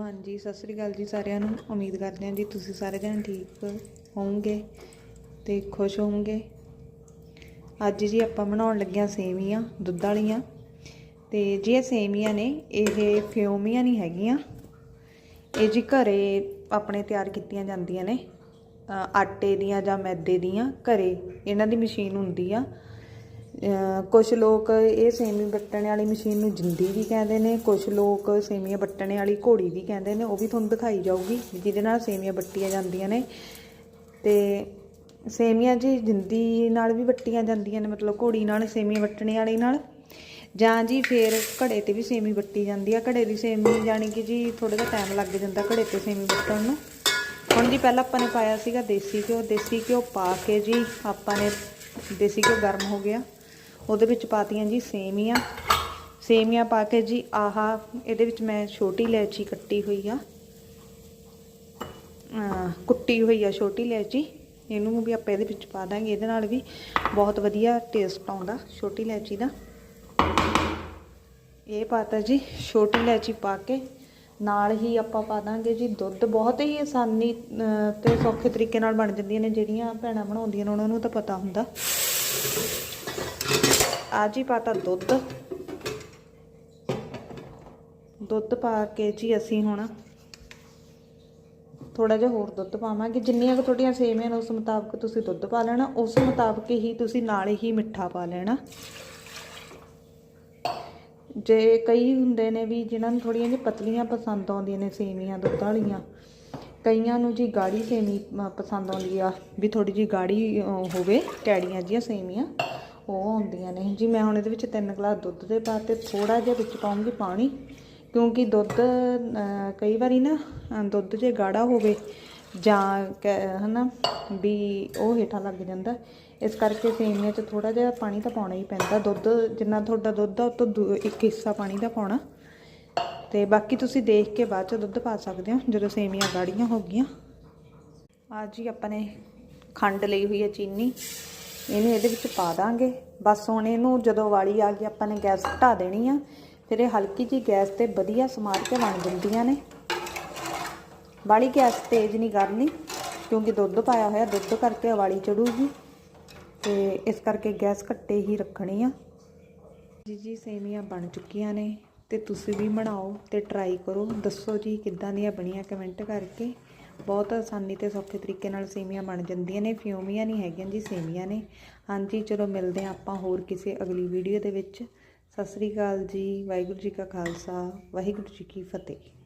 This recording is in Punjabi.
ਹਾਂਜੀ, ਸਤਿ ਸ੍ਰੀ ਅਕਾਲ ਜੀ ਸਾਰਿਆਂ ਨੂੰ। ਉਮੀਦ ਕਰਦੇ ਹਾਂ ਜੀ ਤੁਸੀਂ ਸਾਰੇ ਜਣ ਠੀਕ ਹੋਵੋਗੇ ਤੇ ਖੁਸ਼ ਹੋਵੋਗੇ। ਅੱਜ ਜੀ ਆਪਾਂ ਬਣਾਉਣ ਲੱਗਿਆ ਸੇਵੀਆਂ ਦੁੱਧ ਵਾਲੀਆਂ। ਤੇ ਜੀ ਇਹ ਸੇਵੀਆਂ ਨੇ, ਇਹ ਫਿਉਮੀਆਂ ਨਹੀਂ ਹੈਗੀਆਂ। ਇਹ ਜੀ ਘਰੇ ਆਪਣੇ ਤਿਆਰ ਕੀਤੀਆਂ ਜਾਂਦੀਆਂ ਨੇ। ਆਟੇ ਦੀਆਂ ਜਾਂ ਮੈਦੇ ਦੀਆਂ, ਘਰੇ ਇਹਨਾਂ ਦੀ ਮਸ਼ੀਨ ਹੁੰਦੀ ਆ। ਕੁਝ ਲੋਕ ਇਹ ਸੇਮੀ ਵੱਟਣ ਵਾਲੀ ਮਸ਼ੀਨ ਨੂੰ ਜਿੰਦੀ ਵੀ ਕਹਿੰਦੇ ਨੇ ਕੁਝ ਲੋਕ ਸੇਮੀਆਂ ਵੱਟਣ ਵਾਲੀ ਘੋੜੀ ਵੀ ਕਹਿੰਦੇ ਨੇ, ਉਹ ਵੀ ਤੁਹਾਨੂੰ ਦਿਖਾਈ ਜਾਊਗੀ, ਜਿਹਦੇ ਨਾਲ ਸੇਮੀਆਂ ਵੱਟੀਆਂ ਜਾਂਦੀਆਂ ਨੇ। ਤੇ ਸੇਮੀਆਂ ਜੀ ਜਿੰਦੀ ਨਾਲ ਵੀ ਵੱਟੀਆਂ ਜਾਂਦੀਆਂ ਨੇ, ਮਤਲਬ ਘੋੜੀ ਨਾਲ, ਸੇਮੀਆਂ ਵੱਟਣੇ ਵਾਲੀ ਨਾਲ। ਜਾਂ ਜੀ ਫੇਰ ਘੜੇ ਤੇ ਵੀ ਸੇਮੀ ਵੱਟੀ ਜਾਂਦੀ ਆ, ਘੜੇ ਦੀ ਸੇਮੀ ਜਾਣੀ ਕਿ ਜੀ ਥੋੜਾ ਜਿਹਾ ਟਾਈਮ ਲੱਗ ਜਾਂਦਾ ਘੜੇ ਤੇ ਸੇਮੀ ਵੱਟਣ ਨੂੰ। ਹੁਣ ਜੀ ਪਹਿਲਾਂ ਆਪਾਂ ਨੇ ਪਾਇਆ ਸੀਗਾ ਦੇਸੀ ਘਿਓ ਦੇਸੀ ਘਿਓ ਪਾ ਕੇ ਜੀ ਆਪਾਂ ਨੇ, ਦੇਸੀ ਘਿਓ ਗਰਮ ਹੋ ਗਿਆ। ਉਹਦੇ ਵਿੱਚ ਪਾਤੀਆਂ ਜੀ ਸੇਮੀਆਂ। ਸੇਮੀਆਂ ਪਾ ਕੇ ਜੀ ਆਹਾ, ਇਹਦੇ ਵਿੱਚ ਮੈਂ ਛੋਟੀ ਇਲਾਇਚੀ ਕੱਟੀ ਹੋਈ ਆ। ਕੁੱਟੀ ਹੋਈ ਆ ਛੋਟੀ ਇਲਾਇਚੀ। ਇਹਨੂੰ ਵੀ ਆਪਾਂ ਇਹਦੇ ਵਿੱਚ ਪਾ ਦਾਂਗੇ। ਇਹਦੇ ਨਾਲ ਵੀ ਬਹੁਤ ਵਧੀਆ ਟੇਸਟ ਆਉਂਦਾ ਛੋਟੀ ਇਲਾਇਚੀ ਦਾ। ਇਹ ਪਾਤਾ ਜੀ ਛੋਟੀ ਇਲਾਇਚੀ ਪਾ ਕੇ। ਨਾਲ ਹੀ ਆਪਾਂ ਪਾ ਦਾਂਗੇ ਜੀ ਦੁੱਧ। ਬਹੁਤ ਹੀ ਆਸਾਨੀ, ਅਹ ਤੇ ਸੌਖੇ ਤਰੀਕੇ ਨਾਲ ਬਣ ਜਾਂਦੀਆਂ ਨੇ, ਜਿਹੜੀਆਂ ਭੈਣਾਂ ਬਣਾਉਂਦੀਆਂ ਨੇ, ਉਹਨਾਂ ਨੂੰ ਤਾਂ ਪਤਾ ਹੁੰਦਾ। ਆ ਜੀ ਪਾਤਾ ਦੁੱਧ। ਦੁੱਧ ਪਾ ਕੇ ਜੀ ਅਸੀਂ ਹੁਣ ਥੋੜਾ ਜਿਹਾ ਹੋਰ ਦੁੱਧ ਪਾਵਾਂਗੇ। ਜਿੰਨੀਆਂ ਕੁ ਤੁਹਾਡੀਆਂ ਸੇਵੀਆਂ ਨੇ, ਉਸ ਮੁਤਾਬਕ ਤੁਸੀਂ ਦੁੱਧ ਪਾ ਲੈਣਾ। ਉਸ ਮੁਤਾਬਕ ਹੀ ਤੁਸੀਂ ਨਾਲ ਹੀ ਮਿੱਠਾ ਪਾ ਲੈਣਾ। ਜੇ ਕਈ ਹੁੰਦੇ ਨੇ ਵੀ ਜਿਨ੍ਹਾਂ ਨੂੰ ਥੋੜੀਆਂ ਜਿਹੀਆਂ ਪਤਲੀਆਂ ਪਸੰਦ ਆਉਂਦੀਆਂ ਨੇ ਸੇਵੀਆਂ, ਦੁੱਧ ਵਾਲੀਆਂ, ਕਈਆਂ ਨੂੰ ਜੀ ਗਾੜੀ ਸੇਵੀ ਪਸੰਦ ਆਉਂਦੀ ਆ, ਵੀ ਥੋੜੀ ਜੀ ਗਾੜੀ ਹੋਵੇ ਕੈੜੀਆਂ ਜੀਆਂ ਸੇਵੀਆਂ। ਉਹ ਆਉਂਦੀਆਂ ਨੇ। ਜੀ ਮੈਂ ਹੁਣ ਇਹਦੇ ਵਿੱਚ ਤਿੰਨ ਗਲਾਸ ਦੁੱਧ ਦੇ ਪਾ ਤੇ ਥੋੜਾ ਜਿਹਾ ਵਿੱਚ ਪਾਉਂਗੀ ਪਾਣੀ, ਕਿਉਂਕਿ ਦੁੱਧ ਕਈ ਵਾਰੀ ਨਾ ਦੁੱਧ ਜੇ ਗਾੜਾ ਹੋਵੇ ਜਾਂ ਕੈ- ਹਨਾ, ਵੀ ਉਹ ਹੇਠਾਂ ਲੱਗ ਜਾਂਦਾ, ਇਸ ਕਰਕੇ ਸੇਮੀਆਂ 'ਚ ਥੋੜਾ ਜਿਹਾ ਪਾਣੀ ਤਾਂ ਪਾਉਣਾ ਹੀ ਪੈਂਦਾ। ਦੁੱਧ, ਜਿੰਨਾ ਤੁਹਾਡਾ ਦੁੱਧ ਆ, ਉਹ ਤੋਂ ਦੂ- ਇੱਕ ਹਿੱਸਾ ਪਾਣੀ ਦਾ ਪਾਉਣਾ। ਤੇ ਬਾਕੀ ਤੁਸੀਂ ਦੇਖ ਕੇ ਬਾਅਦ 'ਚ ਦੁੱਧ ਪਾ ਸਕਦੇ ਹੋ, ਜਦੋਂ ਸੇਮੀਆਂ ਗਾੜੀਆਂ ਹੋ ਗਈਆਂ। ਆ ਜੀ, ਆਪਾਂ ਨੇ ਖੰਡ ਲਈ ਹੋਈ ਹੈ ਚੀਨੀ। ਇਹਨੂੰ ਇਹਦੇ ਵਿੱਚ ਪਾ ਦਾਂਗੇ। ਬਸ ਹੁਣ ਇਹਨੂੰ ਜਦੋਂ ਵਾਲੀ ਆ ਗਈ, ਆਪਾਂ ਨੇ ਗੈਸ ਘਟਾ ਦੇਣੀ ਆ। ਫਿਰ ਇਹ ਹਲਕੀ ਜੀ ਗੈਸ ਤੇ ਵਧੀਆ ਸਮਾਰ ਕੇ ਬਣ ਜਾਂਦੀਆਂ ਨੇ। ਵਾਲੀ ਗੈਸ ਤੇਜ਼ ਨਹੀਂ ਕਰਨੀ, ਕਿਉਂਕਿ ਦੁੱਧ ਪਾਇਆ ਹੋਇਆ, ਦੁੱਧ ਕਰਕੇ ਵਾਲੀ ਚੜੂਗੀ। ਤੇ ਇਸ ਕਰਕੇ ਗੈਸ ਘੱਟੇ ਹੀ ਰੱਖਣੀ ਆ। ਜੀ ਜੀ, ਸੇਮੀਆਂ ਬਣ ਚੁੱਕੀਆਂ ਨੇ ਤੇ ਤੁਸੀਂ ਵੀ ਬਣਾਓ ਤੇ ਟਰਾਈ ਕਰੋ। ਦੱਸੋ ਜੀ ਕਿੱਦਾਂ ਦੀਆਂ ਬਣੀਆਂ ਕਮੈਂਟ ਕਰਕੇ। ਬਹੁਤ ਆਸਾਨੀ ਤੇ ਸੌਖੇ ਤਰੀਕੇ ਨਾਲ ਸੇਮੀਆਂ ਬਣ ਜਾਂਦੀਆਂ ਨੇ ਫਿਉਮੀਆਂ ਨਹੀਂ ਹੈਗੀਆਂ ਜੀ, ਸੇਮੀਆਂ ਨੇ। ਹਾਂਜੀ, ਚਲੋ ਮਿਲਦੇ ਹਾਂ ਆਪਾਂ ਹੋਰ ਕਿਸੇ ਅਗਲੀ ਵੀਡੀਓ ਦੇ ਵਿੱਚ। ਸਤਿ ਸ੍ਰੀ ਅਕਾਲ ਜੀ, ਵਾਹਿਗੁਰੂ ਜੀ ਕਾ ਖਾਲਸਾ, ਵਾਹਿਗੁਰੂ ਜੀ ਕੀ ਫਤਿਹ।